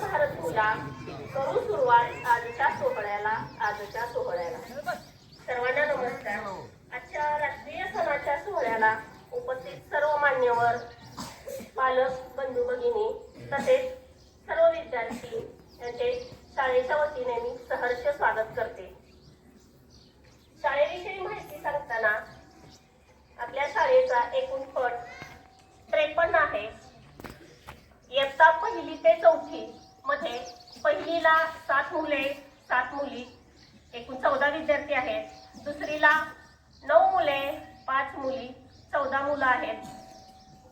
भारतभूला करू सुरुवात आजच्या सोहळ्याला आजच्या सोहळ्याला. सर्वांना नमस्कार. आजच्या राष्ट्रीय सणाच्या सोहळ्याला उपस्थित सर्व मान्यवर पालक बंधू भगिनी तसेच सर्व विद्यार्थी यांचे शाळेच्या वतीने मी सहर्ष स्वागत करते. शाळेविषयी माहिती सांगताना आपल्या शाळेचा एकूण पट त्रेपन्न आहे. इयत्ता पहिली ते चौथी मध्ये पहिलीला सात मुले सात मुली एकूण चौदा विद्यार्थी आहेत. दुसरीला नऊ मुले पाच मुली चौदा मुलं आहेत.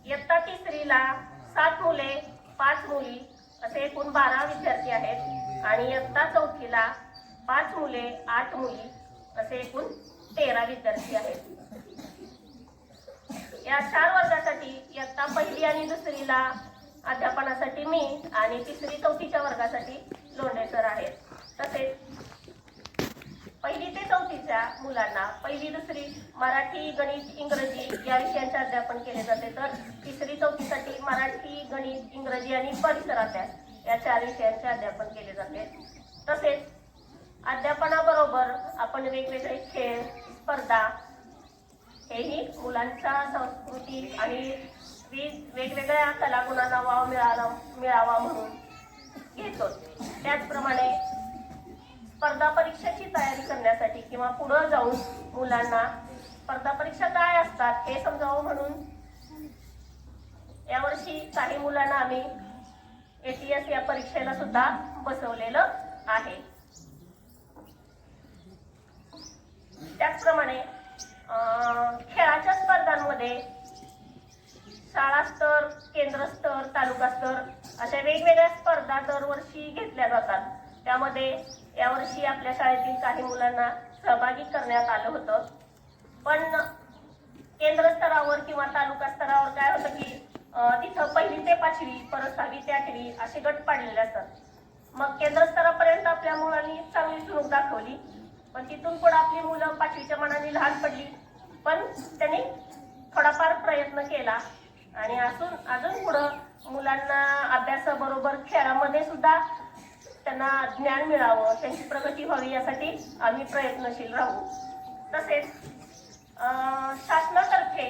इयत्ता तिसरीला सात मुले पाच मुली असे एकूण बारा विद्यार्थी आहेत. आणि इयत्ता चौथीला पाच मुले आठ मुली असे एकूण तेरा विद्यार्थी आहेत. या चार वर्गासाठी इयत्ता पहिली आणि दुसरीला अध्यापनासाठी मी आणि तिसरी चौथीच्या वर्गासाठी लोंढे सर आहेत. तसेच पहिली ते चौथीच्या मुलांना पहिली दुसरी मराठी गणित इंग्रजी या विषयांचे अध्यापन केले जाते. तर तिसरी चौथीसाठी मराठी गणित इंग्रजी आणि परिसर अभ्यास या चार विषयांचे अध्यापन केले जाते. तसेच अध्यापनाबरोबर आपण वेगवेगळे खेळ स्पर्धा हेही मुलांच्या संस्कृती आणि वेगवेगळ्या कलागुणांना वाव मिळाला मिळावा म्हणून घेतो. त्याचप्रमाणे स्पर्धा परीक्षेची तयारी करण्यासाठी किंवा पुढं जाऊन मुलांना स्पर्धा परीक्षा काय असतात हे समजावं म्हणून यावर्षी काही मुलांना आम्ही एटीएस या परीक्षेला सुद्धा बसवलेलं आहे. त्याचप्रमाणे खेळाच्या स्पर्धांमध्ये शाळा स्तर केंद्र स्तर तालुका स्तर अशा वेगवेगळ्या स्पर्धा दरवर्षी घेतल्या जातात. त्यामध्ये यावर्षी आपल्या शाळेतील काही मुलांना सहभागी करण्यात आलं होतं. पण केंद्र स्तरावर किंवा तालुका स्तरावर काय होतं की तिथं पहिली ते पाचवी परत सहावी ते आठवी असे गट पाडलेले असतात. मग केंद्र स्तरापर्यंत आपल्या मुलांनी चांगली चुणूक दाखवली. पण तिथून पुढे आपली मुलं पाचवीच्या मनाने लहान पडली. पण त्यांनी थोडाफार प्रयत्न केला. आणि अजून अजून पुढं मुलांना अभ्यासाबरोबर खेळामध्ये सुद्धा त्यांना ज्ञान मिळावं त्यांची प्रगती व्हावी यासाठी आम्ही प्रयत्नशील राहू. तसेच शासनातर्फे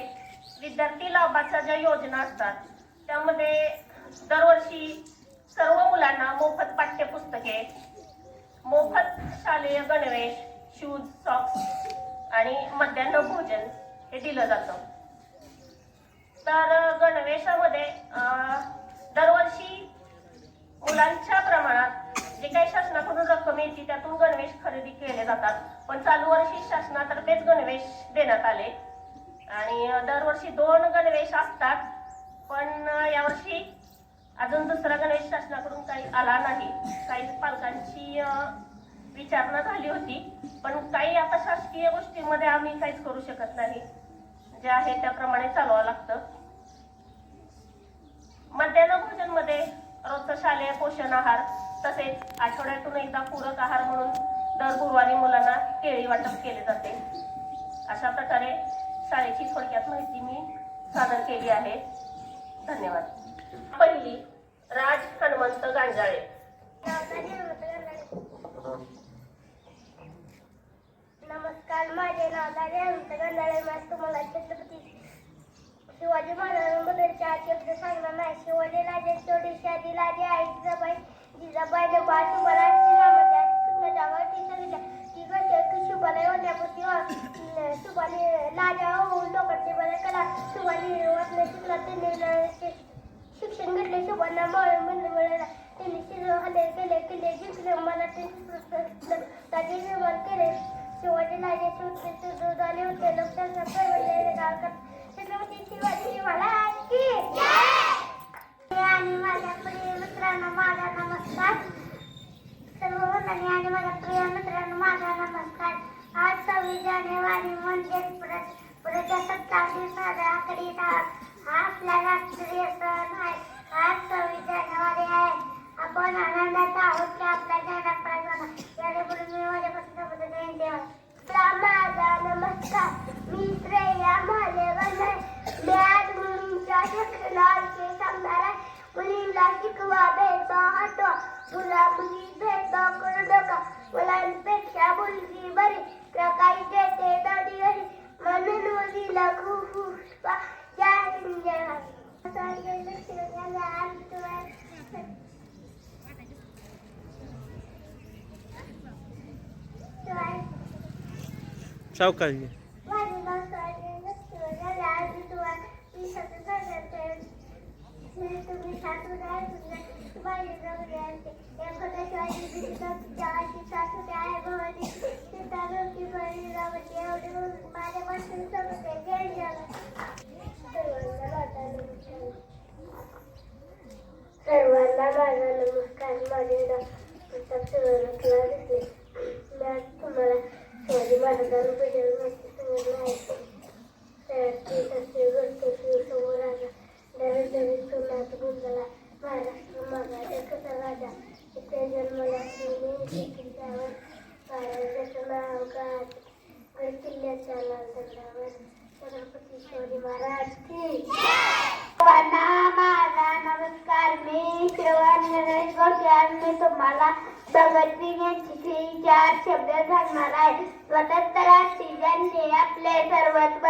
विद्यार्थी लाभाच्या ज्या योजना असतात त्यामध्ये दरवर्षी सर्व मुलांना मोफत पाठ्यपुस्तके मोफत शालेय गणवेश शूज सॉक्स आणि मध्यान्ह भोजन हे दिलं जातं. तर गणवेशामध्ये दरवर्षी मुलांच्या प्रमाणात जे काही शासनाकडून रक्कम येते त्यातून गणवेश खरेदी केले जातात. पण चालू वर्षी शासनातर्फेच गणवेश देण्यात आले. आणि दरवर्षी दोन गणवेश असतात. पण यावर्षी अजून दुसरा गणवेश शासनाकडून काही आला नाही. काही पालकांची विचारणा झाली होती. पण काही आता शासकीय गोष्टींमध्ये आम्ही काहीच करू शकत नाही. जे आहे त्याप्रमाणे चालवावं लागतं. मध्यान्ह भोजनमध्ये रोजचा शालेय पोषण आहार तसेच आठवड्यातून एकदा पूरक आहार म्हणून दर गुरुवारी मुलांना केळी वाटप केले जाते. अशा प्रकारे शाळेची थोडक्यात माहिती मी सादर केली आहे. धन्यवाद. पहिली राज हनुमंत गांजाळे. नमस्कार माझे नाव दादा अनंत गंधाळे माझ तुम्हाला छत्रपती शिवाजी महाराजांबद्दलचे आजचे सांगणार नाही. शिवाजी राजे चोडी आधी राजे आई जिजाबाई जिजाबाईने बाळ सुबाला नामाच्या कृष्णाच्यावर ती सांगितल्या ती गोष्ट की शुभाला होण्यापूर्वी शुभाने लाजा होऊन लोकांचे बरे करा. शुभाने वाचलं शिकला त्यांनी शिक्षण घेतले. शोभांना मावळे म्हणलं मिळाला. त्यांनी शिरो हल्ले केले किल्ले जिंकले. मला ते राज्य निर्माण केले. शिवाजी राजे सुटले सुरू झाले होते. लोकांचा परवडलेले गावकर आणि माझ्या प्रिय मित्रांना माझा नमस्कार. सर्व वंदनी आणि माझ्या प्रिय मित्रांनो माझा नमस्कार. आज सव्वीस जानेवारी म्हणजे प्र- प्रजासत्ताक दिवसाचा करीत आहोत हा आपला राष्ट्रीय सण आहे. आज सव्वीस जानेवारी आहे. आपण आनंदात आहोत की आपल्या जगात प्रजाला मी माझ्यापासून सोबत जयंती आहे शिकवा भेदभाव हटवा तुला मुली भेदभाव करू नका मुलांपेक्षा मुलगी बरी. प्रकाश देते दादी घरी. म्हणून मुलीला खूप जय हिंद जय माझे नाव सायली नसतं आज तुला मी सतत सांगते तुम्ही सासू काय तुझ्या माझे नाव द्यायचे एखाद्या शिवाजी बिशीचा तुझ्याची सासू काय भवानी सीता लोकी बळी रावती एवढे म्हणून माझ्या पासून समजते गेल सर्वांना माझा नमस्कार. माझे नाव प्रताप सुवर्णकला दिसले. मी आज तुम्हाला शिवाजी महाराजांबद्दल माहिती सांगितलं आहे. त्याची तसे गोष्ट शिवसमोर आला दर सोनात गुंजला. महाराष्ट्र माझा एकचा राजा. इथे जन्मला मी महाराजाचं नाव गड किल्ल्याच्या लाल दगडावर छत्रपती शिवाजी महाराज की माझा नमस्कार. मी श्रवण गणेश गोटे मी तुम्हाला भगतसिंग यांची चार शब्द सांगणार आहे. स्वतंत्र ज्यांनी आपले सर्वस्व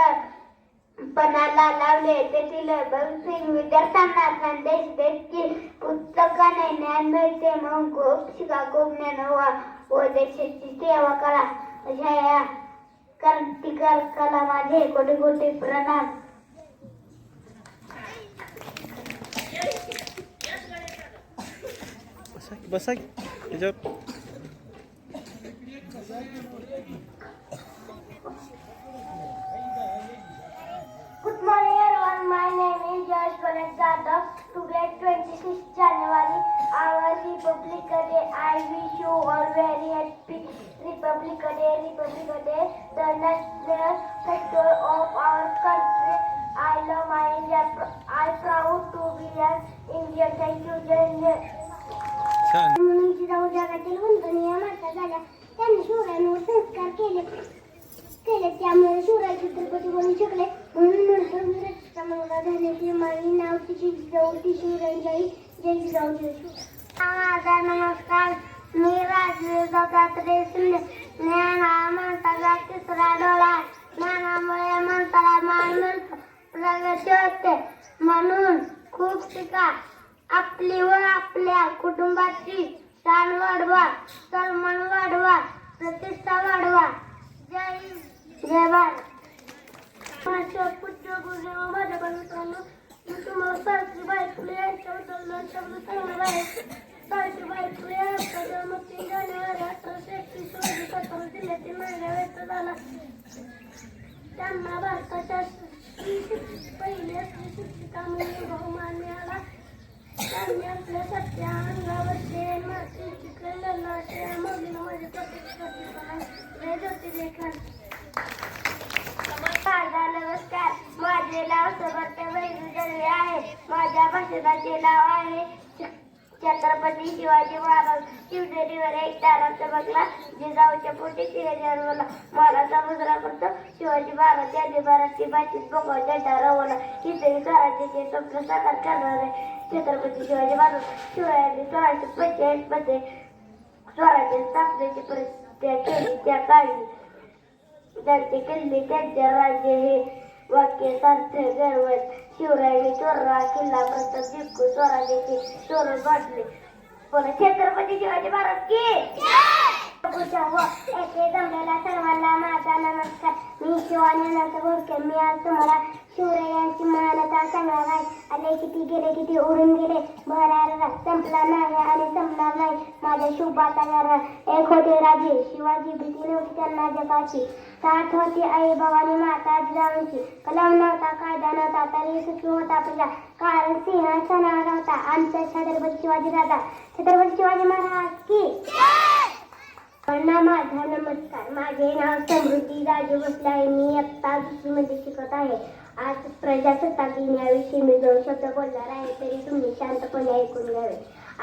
पणाला लावले तेथील भगतसिंग विद्यार्थ्यांना संदेश देत की पुस्तकाने ज्ञान मिळते म्हणून खूप शिका खूप ज्ञान व्हा व देशाची सेवा करा. अशा या क्रांतिकारकाला माझे कोटी कोटी प्रणाम. बसा बसा त्याच्यावर name is Josh Ganesh Jadhav. Today 26 January, our Republic Day. I wish you all very happy Republic Day. Republic Day, the national festival of our country. I love my India. I proud to be an Indian. Thank you, Jai Hind. छान मुलींची जाऊ जगातील वंदनीय माता झाल्या त्यांनी शिवरायांवर संस्कार केले केले त्यामुळे शिवराय छत्रपती बनू शकले म्हणून नंतर वीरचा मुलगा झाल्याची माझी नाव तिची जाऊ ती शिवराई जाई जय जाऊ माझा नमस्कार मी राजवीर दत्तात्रय शिंदे ज्ञान हा माणसाचा तिसरा डोळा ज्ञानामुळे माणसाला मान मिळतो प्रगती होते म्हणून खूप शिका आपली व आपल्या कुटुंबाची शान वाढवा सन्मान वाढवा प्रतिष्ठा वाढवा जय हिंद. जय भारत. त्यांना भारताच्या पहिल्या स्त्री बहुमान मिळाला त्यांनी आपल्या सत्या अंगावरचे माती चिकलेलं असे माझे प्रतिष्ठापना जय नमस्कार. माझे नाव समर्थ वैरू आहे. माझ्या भाषणाचे नाव आहे छत्रपती शिवाजी महाराज. शिवनेरीवर एक तारा चमकला. जिजाऊच्या पोटी जन्मला. महाराजा मुजरा करतो शिवाजी महाराज यांनी मराठी भाषेत भगवान झेंडा रवला हिंदवी स्वराज्याचे स्वप्न साकार करणार छत्रपती शिवाजी महाराज. शिवाजी सोळाशे पंचेचाळीसमध्ये स्वराज्य स्थापनेची प्रक्रिया केली. त्या काळी जगते किल्ले त्यांचे राज्य हे वाक्य सार्थ गर्वत शिवरायांनी चोरला किल्ला प्रताप जिंकू स्वराज्याचे चोरून वाटले पण छत्रपती शिवाजी महाराज की? येथे जमलेल्या सर्वांना माझा नमस्कार. मी शिवानंद नंतर मी आज तुम्हाला शिवरायांची महानता सांगणार आहे आले किती गेले किती उडून गेले. भरारा संपला नाही आणि संपणार नाही माझ्या शुभाचा घरा एक होते राजे शिवाजी भीती नव्हती त्यांना जगाची. साथ होती आई भवानी माता जिजाऊंची कलम नव्हता कायदा नव्हता तरी सुखी होता प्रजा. कारण सिंहासनावर होता आमचा छत्रपती शिवाजी राजा. छत्रपती शिवाजी महाराज की? माझा नमस्कार. माझे नाव समृद्धी. राजू भोसले आहे मी आत्ता दुसरीमध्ये शिकत आहे. आज प्रजासत्ताक दिनाविषयी मी दोन शब्द बोलणार आहे तरी तुम्ही शांतपणे ऐकून घ्यावे.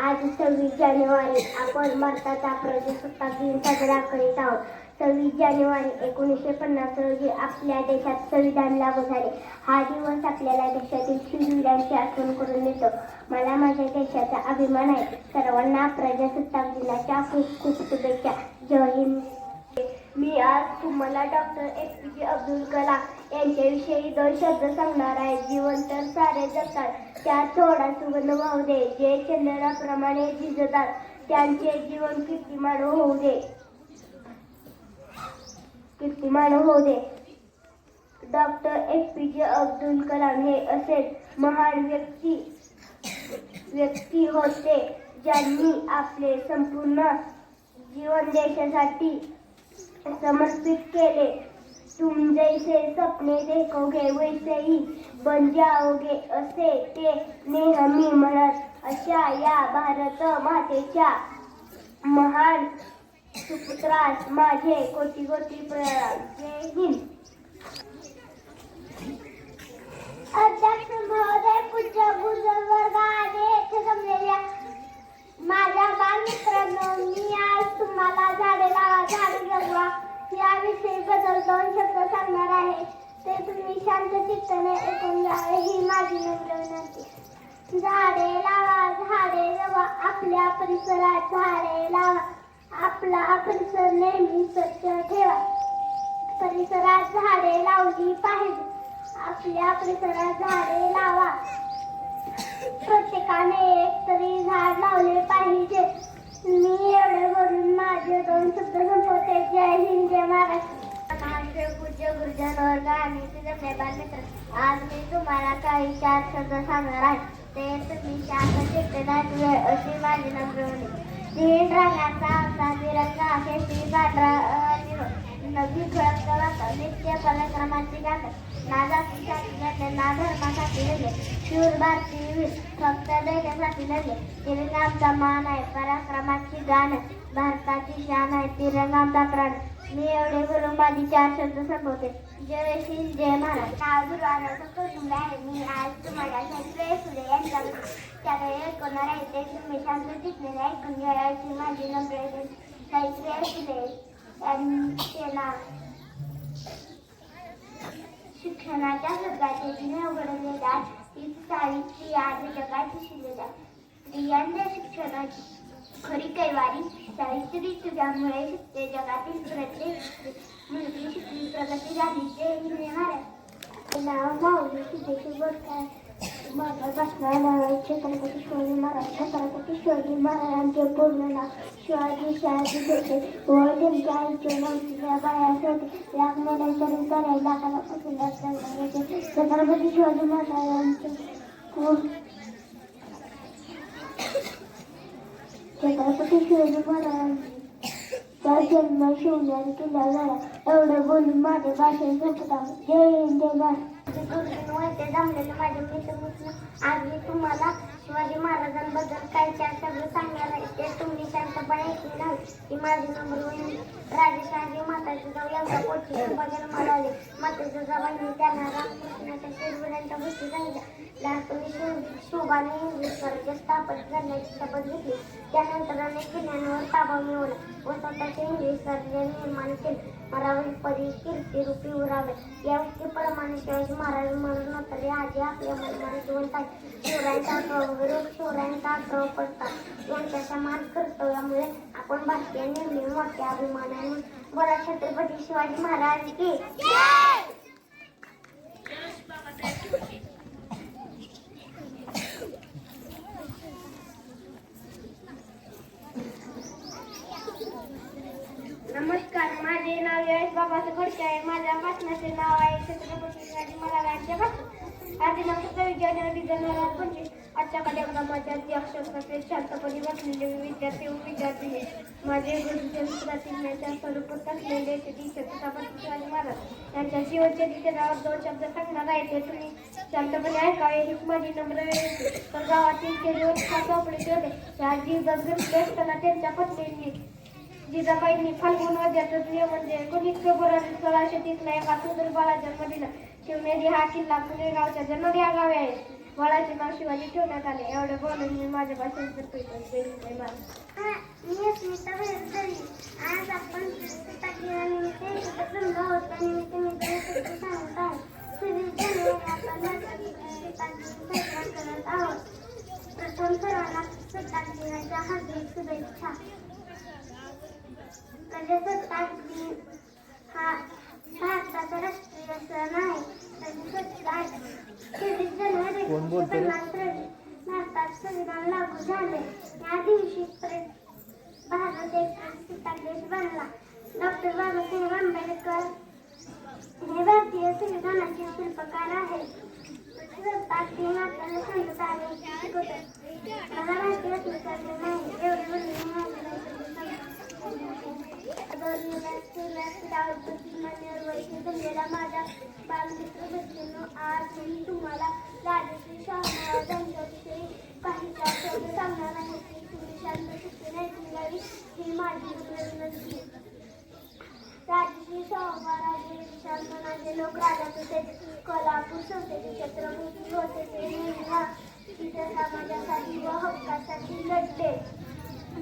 आज सव्वीस जानेवारी आपण भारताचा प्रजासत्ताक दिन साजरा करीत आहोत. सव्वीस जानेवारी एकोणीसशे पन्नास रोजी आपल्या देशात संविधान लागू झाले. हा दिवस आपल्याला देशातील शूरवीरांची आठवण करून देतो. मला माझ्या देशाचा अभिमान आहे. सर्वांना प्रजासत्ताक दिनाच्या खूप खूप शुभेच्छा. जय हिंद. मी आज तुम्हाला डॉक्टर ए पी जे अब्दुल कलाम यांच्याविषयी दोन शब्द सांगणार आहे. जीवन तर सारे जगतात. त्यात थोडा सुवर्ण वाहू दे. जे चंद्राप्रमाणे झिजतात त्यांचे जीवन कीर्तिमान होऊ दे. कीर्तिमान होऊ दे. डॉक्टर ए पी जे अब्दुल कलाम हे असे महान व्यक्ती व्यक्ती होते ज्यांनी आपले संपूर्ण जीवन देशासाठी समर्पित केले. तुम जैसे सपने देखोगे वैसे ही बन जाओगे। असे ते नेहमी म्हणत अशा या भारत मातेच्या महान सुपुत्रास माझे कोटी कोटी प्रणाम. जय हिंद. अध्यक्ष महोदय पूज्य गुरुजन वर्ग आणि येथे जमलेल्या माझ्या बालमित्रांनो मी आज तुम्हाला झाडे लावा झाडे जगवा. याविषयी बदल दोन शब्द सांगणार आहे. ते तुम्ही शांत चित्ताने ऐकून घ्यावे ही माझी नम्र विनंती. झाडे लावा झाडे लावा आपल्या परिसरात झाडे लावा. आपला परिसर नेहमी स्वच्छ ठेवा. परिसरात झाडे लावली पाहिजे. आपल्या परिसरात झाडे लावा. प्रत्येकाने एक तरी झाड लावले पाहिजे. मी एवढे बोलून माझे दोन शब्द संपवते जय हिंद जय महाराष्ट्र. महाराष्ट्र पूज्य गुरुजन वर्ग आणि तुझे मित्र. आज मी तुम्हाला काही चार शब्द सांगणार आहे. ते तुम्ही शांत चित्तेदार वेळ अशी माझी नम्र तीन रंगाचा असा तिरंगा केसरी पांढरा नदी खुळत वाचा नित्य पराक्रमाची गाथा ना जातीसाठी लढले ना धर्मासाठी लढले शूर भारती वीर फक्त देशासाठी लढले तिरंगा. आमचा मान आहे पराक्रमाची गाण आहे. भारताची शान आहे तिरंगा आमचा प्राण मी एवढे बोलून माझी चार शब्द संपवते. जय हिंद जय महाराज. नाव दुर्वानाचं कुटुंब आहे. मी आज तुम्हाला संजय फुले यांचा त्याकडे ऐकवणार आहे ते तुम्ही शांत तिथले ऐकून घ्यायची माझी नम्र संजय फुले यांचे नाव. शिक्षणाच्या जगाचे जिने उघडलेल्या तीच सावित्री आज जगाची शिलेल्या स्त्रियांच्या शिक्षणाची खरी कैवारी सावित्री तुझ्यामुळे शिकते जगातील प्रत्येक मुलगी शिकली प्रगती झाली ते महाराज नाव माऊली सिद्धेश्वर बोलताय माझा छत्रपती शिवाजी महाराज छत्रपती शिवाजी महाराजांचे पूर्ण नाव शिवाजी शहाजी देते व त्यांच्या आईचे नाव तिच्या बायासाठी लाख महिन्यांतरी करायला लाखाला पासून छत्रपती शिवाजी महाराजांचे खूप छत्रपती शिवाजी महाराजांचा जन्म शिवण्याने केला झाला एवढं बोलून माझे भाषण संपत आहे जय हिंद जय महाराज ते जमलेलं माझे मित्र आज मी तुम्हाला शिवाजी महाराजांबद्दल काही चार शब्द सांगणार आहे ते तुम्ही शांतपणे ऐकले नाही की नंबर होईल राजे शहाजी जाऊ यांचा पोटी जन्माला आले. मातेच्या जबानी त्यांना रामकृष्णाच्या शिरविड्यांच्या गोष्टी सांगितल्या लहानपणी शिव शोभाने इंग्लिश स्वराज्य स्थापन करण्याची शपथ घेतली. त्यानंतर अनेक किल्ल्यांवर ताबा मिळवला व स्वतःचे इंग्लिश स्वराज्य निर्माण केले. मरावी परी कीर्ती रूपी उरावे. या व्यक्तीप्रमाणे शिवाजी महाराज म्हणून म्हातारे आजी आपल्या मनमाने जिवंत आहे शिवरायांचा आग्रह विरोध शिवरायांचा आग्रह पडतात यांच्या मान कर्तव्यामुळे आपण भारतीय नेहमी मोठ्या अभिमानाने बोला छत्रपती शिवाजी महाराज की नमस्कार माझे नाव यश बाबाचं घडके आहे. माझ्या भाषणाचे नाव आहे छत्रपती मला महाराजांचे भाषण आज दिनांक सत्तावीस जानेवारी पंचवीस आजच्या कार्यक्रमाच्या अध्यक्षस्थानी शांतपणे बसलेले विद्यार्थी व विद्यार्थी माझे गुरुजनच्या स्वरूपात असलेले श्री छत्रपती शिवाजी महाराज. यांच्या जीवनच्या नावात दोन शब्द सांगणार आहे ते तुम्ही शांतपणे ऐकावे हीच माझी नम्र तर गावातील केले होते त्या जीवदास असताना त्यांच्या पत्नींनी जिजाबाईंनी फाल्गुन प्रिय म्हणजे एकोणीस फेब्रुवारी सोळाशे तीसला एका सुंदर बाला जन्म दिला शिवनेरी हा किल्ला पुणे गावच्या जन्मदी या गावी आहे. बाळाचे नाव शिवाजी ठेवण्यात आले. एवढे बोलून मी माझ्या भाषेत मी अस्मिता आज आपण टाकल्यानिमित्त मी सांगत आपण आहोत. प्रथम सर्वांना सत्ताक हार्दिक शुभेच्छा. प्रजासत्ताक दिन हा भारताचा राष्ट्रीय सण आहे प्रजासत्ताक तेवीस जानेवारी कोण बोलतंय रोजी भारतात संविधान लागू झाले या दिवशी भारत एक प्रजासत्ताक देश बनला डॉक्टर बाबासाहेब आंबेडकर हे भारतीय संविधानाचे शिल्पकार आहेत दिन आपल्याला सांगत आहे मला माहिती असण्यासाठी नाही एवढे बोलणे माझा बालमित्र बसलेलो आज मी तुम्हाला राजश्री शाह महाराजांच्याविषयी काही शब्द सांगणार आहे की तुम्ही शांत शिक्षण ऐकून घ्यावी ही माझी विनंती राजश्री शाहू महाराज हे विशाल लोक राजा तसेच कोल्हापूर संस्थेचे छत्रपती होते ते निर्णय तिथे समाजासाठी व हक्कासाठी लढले.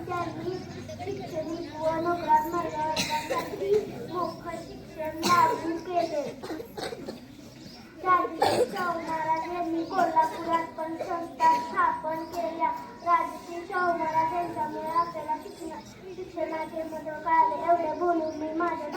त्यांनी शिक्षणिक व नोकरात महिला वर्गासाठी मोफत शिक्षण लागू केले राजश्री शाहू महाराज यांनी कोल्हापुरात पण संस्था स्थापन केल्या राजश्री शाहू महाराज यांच्यामुळे आपल्याला शिक्षणा शिक्षणाचे महत्त्व कळाले एवढे बोलून मी माझ्या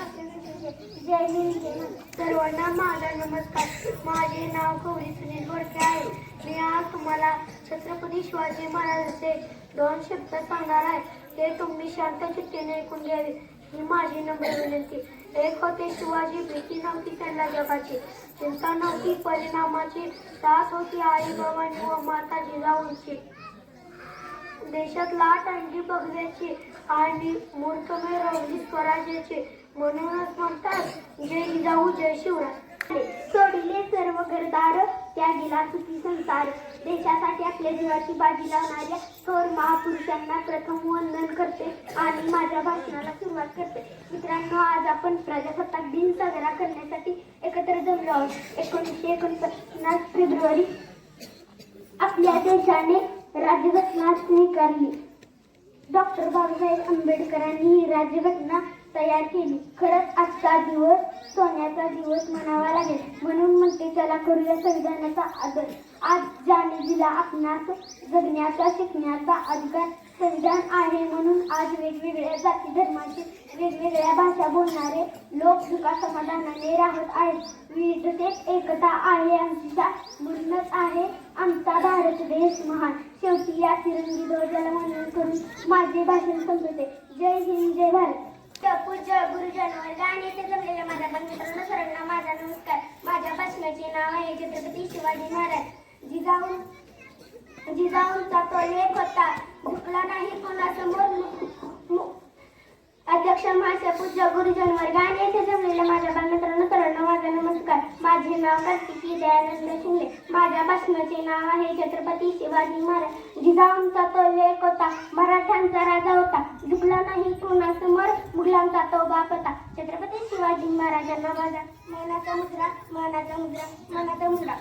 जय हिंद सर्वांना माझा नमस्कार. माझे नाव गौरी सुनील बोडके आहे. मी आज तुम्हाला छत्रपती शिवाजी महाराजांचे दोन शब्द सांगणार आहे. ते तुम्ही शांत चित्तेने ऐकून घ्यावे. ही माझी नम्र विनंती. एक होते शिवाजी भीती नव्हती त्यांना जगाची. चिंता नव्हती परिणामाची. साथ होती आई भवानी व माता जिजाऊंची. देशात लाट आणली बघण्याची आणि मूर्खमे रवली स्वराज्याची. म्हणूनच म्हणतात जय जाऊ जय शिवराय सोडिले सर्व घरदार त्यागीला सुखी संसार. देशासाठी आपल्या जीवाची बाजी लावणाऱ्या थोर महापुरुषांना प्रथम वंदन करते आणि माझ्या भाषणाला सुरुवात करते. मित्रांनो आज आपण प्रजासत्ताक दिन साजरा करण्यासाठी एकत्र जमलो आहोत. एकोणीसशे एकोणपन्नास फेब्रुवारी आपल्या देशाने राज्यघटना स्वीकारली. डॉक्टर बाबासाहेब आंबेडकरांनी ही राज्यघटना तयार केली. खरंच आजचा दिवस सोन्याचा दिवस म्हणावा लागेल. म्हणून म्हणते त्याला करूया संविधानाचा आदर. आज ज्याने दिला आपणास जगण्याचा शिकण्याचा अधिकार संविधान आहे म्हणून आज वेगवेगळ्या जाती धर्माचे वेगवेगळ्या भाषा बोलणारे लोक सुखा समाधानाने राहत आहेत. विविधतेत एकता आहे आमची म्हणूनच आहे आमचा भारत देश महान. शेवटी या तिरंगी ध्वजाला वंदन करून माझे भाषण संपवते. जय हिंद जय भारत. पूज्य गुरुजन वर्गाने येथे जमलेल्या माझ्या मित्रांनो सर्वांना माझा नमस्कार. माझ्या भाषणाचे नाव आहे छत्रपती शिवाजी महाराज. जिजाऊ जिजाऊंचा तो लेख होता झुकला नाही कोणासमोर मु- अध्यक्ष महाशय पूज्य गुरुजन वर्गाने येथे जमलेल्या माझ्या बालमित्रांनो सर्वांना माझा नमस्कार. माझे नाव कार्तिकी दयानंद शिंदे माझ्या भाषणाचे नाव आहे छत्रपती शिवाजी महाराज. जिजाऊंचा तो लेख होता मराठ्यांचा राजा होता. झुकला नाही कोणासमोर मुघलांचा तो बाप होता. छत्रपती शिवाजी महाराजांना माझा मनाचा मुद्रा मानाचा मुद्रा मानाचा मुद्रा.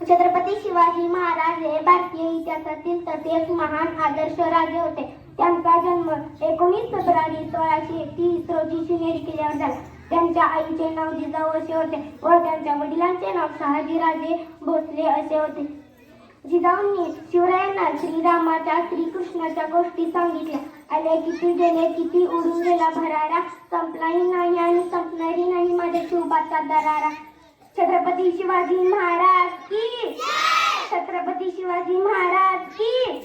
छत्रपती शिवाजी महाराज हे भारतीय इतिहासातील तसे एक महान आदर्श राजे होते. त्यांचा जन्म एकोणीस फेब्रुवारी सोळाशे एकतीस रोजी शिवनेरी किल्ल्यावर झाला. त्यांच्या आईचे नाव जिजाऊ असे होते व त्यांच्या वडिलांचे नाव शहाजीराजे भोसले असे होते. जिजाऊंनी शिवरायांना श्रीरामाच्या श्रीकृष्णाच्या गोष्टी सांगितल्या. आले किती गेले किती उडून गेला भरारा. संपलाही नाही आणि संपणारही नाही माझ्या शिवबाचा दरारा. छत्रपती शिवाजी महाराज की? छत्रपती शिवाजी महाराज की?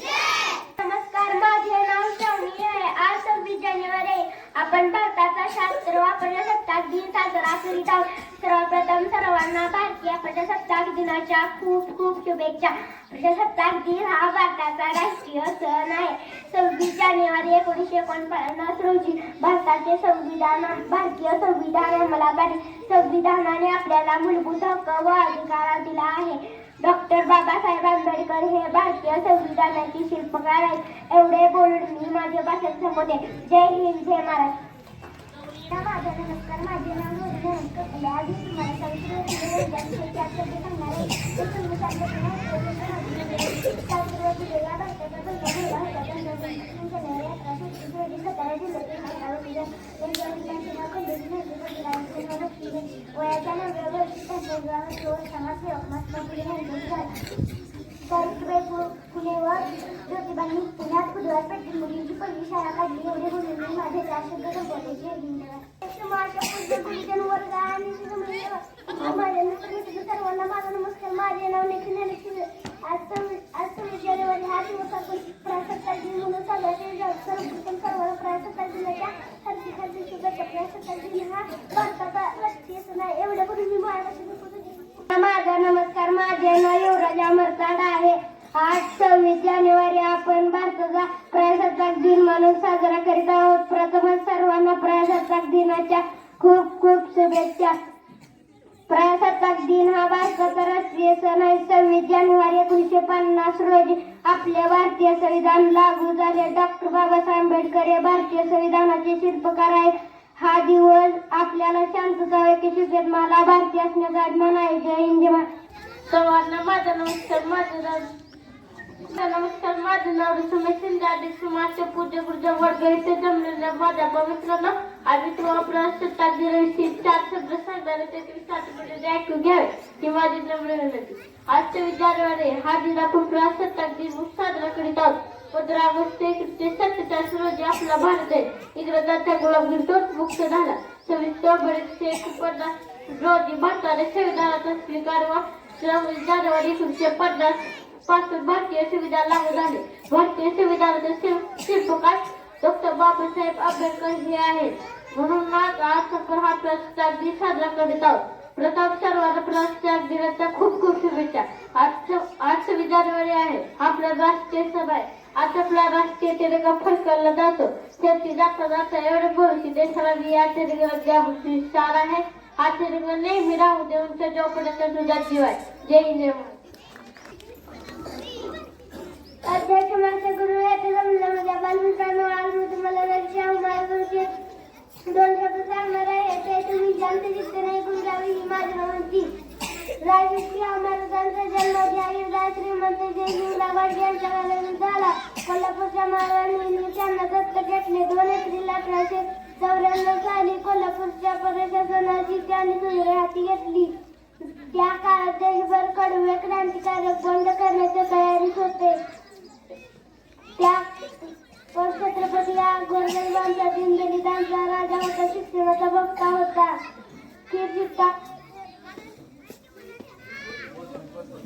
नमस्कार माझे नाव सोनी आहे. आज सव्वीस जानेवारी आहे. आपण भारताचा शास्त्र प्रजासत्ताक दिन साजरा करीत आहोत. सर्वप्रथम सर्वांना भारतीय प्रजासत्ताक दिनाच्या खूप खूप शुभेच्छा. प्रजासत्ताक दिन हा भारताचा राष्ट्रीय सण आहे. सव्वीस जानेवारी एकोणीसशे एकोणपन्नास रोजी भारताचे संविधान भारतीय संविधान अंमलात आले. संविधानाने आपल्याला मूलभूत हक्क व अधिकार दिला आहे. डॉक्टर बाबासाहेब आंबेडकर हे भारतीय संविधानाचे शिल्पकार आहेत. एवढे बोलून मी माझे भाषण संपवते. जय हिंद जय महाराष्ट्र. माझा नमस्कार माझे नाव रोहिणी तुम्हाला सांगणार आहे ते तुम्ही सावित्रीबाई फुले या भारताच्या पहिल्या महिला होत्या त्यांच्या जानेवारी अठराशे रोजी सातारा जिल्ह्यातील मालगाव होती त्यांच्या वडिलांचे नाव खंडोजी नेहरू पाटील आणि त्यांना लक्ष्मीबाई वयाच्या नवव्या वर्षी त्यांच्या विवाह समाज सेवक महात्मा फुले यांच्याशी झाला सावित्रीबाई फु- फुले व ज्योतिबांनी पुण्यात बुधवार पेठेत मुलींची पहिली शाळा काढली एवढे मुलींनी माझे चार शब्द संपवले जय हिंद समाजच्या पूज्य गुरुजन वर्ग आणि आपल्याला शांतता शुभेत मला भारतीय असण्याचा अभिमान आहे. जय हिंद जय सर्वांना माझा नमस्कार माझं नाव नमस्कार माझं नाव रसुमे शिंदे अध्यक्ष समाजच्या पूज्य गुरुजा वर्ग इथे जमलेल्या माझ्या पवित्रांना आम्ही तुम्हाला प्रजासत्ताक दिनाविषयी चार शब्द सांगणार आहे त्यातील सात मिनिटे ऐकून घ्यावे ही माझी जमले विनंती. आज जानेवारी हा दिन आपण प्रजासत्ताक दिन साजरा करीत आहोत. पंधरा ऑगस्ट एकोणीसशे सत्तेचाळीस म्हणजे रोजी आपला भारत आहे. इंग्रजांच्या गुलामगिरीतून मुक्त झाला. सव्वीस नोव्हेंबर एकशे एकोणपन्नास रोजी भारताने संविधानाचा स्वीकार व सव्वीस जानेवारी एकोणीसशे पन्नासपासून भारतीय संविधान लागू झाले. भारतीय संविधानाचे शिल्प- शिल्पकार डॉक्टर बाबासाहेब आंबेडकर हे आहेत. म्हणून आज आज आपण हा प्रजासत्ताक दिन साजरा करीत आहोत. प्रथम सर्वांना प्रस्ताव दिनाच्या खूप खूप शुभेच्छा. आज स- आज सव्वीस जानेवारी आहे. आपला राष्ट्रीय सभा आहे. आज राष्ट्रीय तिरंगा फडकवला जातो. शेवटी जाता जाता एवढे भविष्य देशाला मी या तिरंगाला द्यावं सार आहे. हा तिरंगा नेहमी राहू देऊन त्याच्या जोपर्यंत तुझा जीव आहे जय हिंद जय अध्यक्ष माझे गुरु हे जमलं माझ्या बालमित्रांनो आज मी तुम्हाला रक्षा मार्गाचे दोन शब्द सांगणार आहे. ते तुम्ही जाणते जिथे नाही ऐकून ही माझी विनंती राजश्री महाराजांचा जन्म जागीरदार श्रीमंत जयसिंगराव गाडगे यांच्या काळात झाला कोल्हापूरच्या महाराजांनी त्यांना दत्त घेतले दोन एप्रिल अठराशे चौऱ्याण्णव साली कोल्हापूरच्या प्रशासनाची त्यांनी सुरे हाती घेतली. त्या काळात देशभर कडवे क्रांतिकारक बंद करण्याच्या तयारीत होते. त्या छत्रपती या गोरगरिबांचा दिनदलितांचा त्यांचा राजा होता. शिक्षणाचा भक्ता होता. कीर्तिका